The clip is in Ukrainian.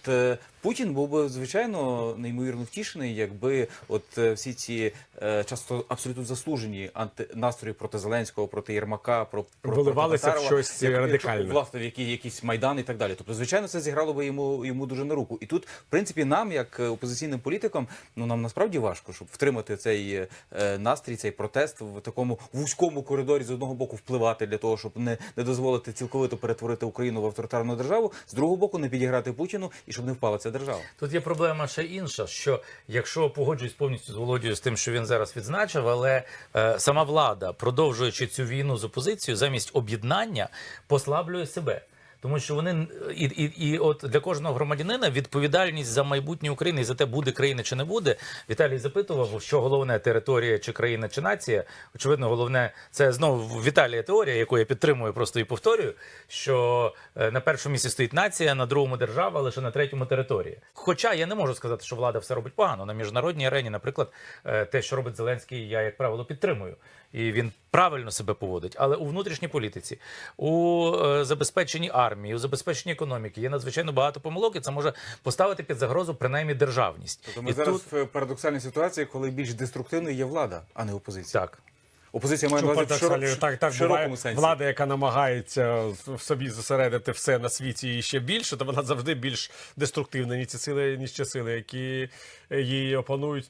от е, Путін був би звичайно неймовірно втішений, якби от е, всі ці е, часто абсолютно заслужені анти настрої проти Зеленського, проти Єрмака, про, про Виливалися проти в щось як- радикальне. якщо, власне в які якісь майдан і так далі. Тобто, звичайно, це зіграло би йому йому дуже на руку. І тут, в принципі, нам, як опозиційним політикам, ну нам насправді важко, щоб втримати цей е, настрій, цей протест в такому вузькому коридорі з одного боку впливати для того, щоб не, не дозволити цілковито перетворити Україну в авторитарну державу, з другого боку не підіграти Путіну і щоб не впала ця держава. Тут є проблема ще інша, що якщо погоджуюсь повністю з Володією з тим, що він зараз відзначив, але е, сама влада, продовжуючи цю війну з опозицією, замість об'єднання послаблює себе. Тому що вони і, і, і от для кожного громадянина відповідальність за майбутнє України і за те, буде країна чи не буде. Віталій запитував, що головне територія чи країна чи нація. Очевидно, головне це знову Віталія теорія, яку я підтримую, просто і повторюю. Що е, на першому місці стоїть нація, на другому держава, лише на третьому територія. Хоча я не можу сказати, що влада все робить погано на міжнародній арені. Наприклад, е, те, що робить Зеленський, я як правило підтримую, і він правильно себе поводить. Але у внутрішній політиці, у е, забезпеченні армії, у забезпеченні економіки є надзвичайно багато помилок, і це може поставити під загрозу принаймні державність. Тобто ми і зараз тут в парадоксальній ситуації, коли більш деструктивною є влада, а не опозиція. так. Опозиція має на в, так, так в широкому сенсі. влада, яка намагається в собі зосередити все на світі і ще більше, то вона завжди більш деструктивна, ніж ці сили, ніж ті сили, які її опанують.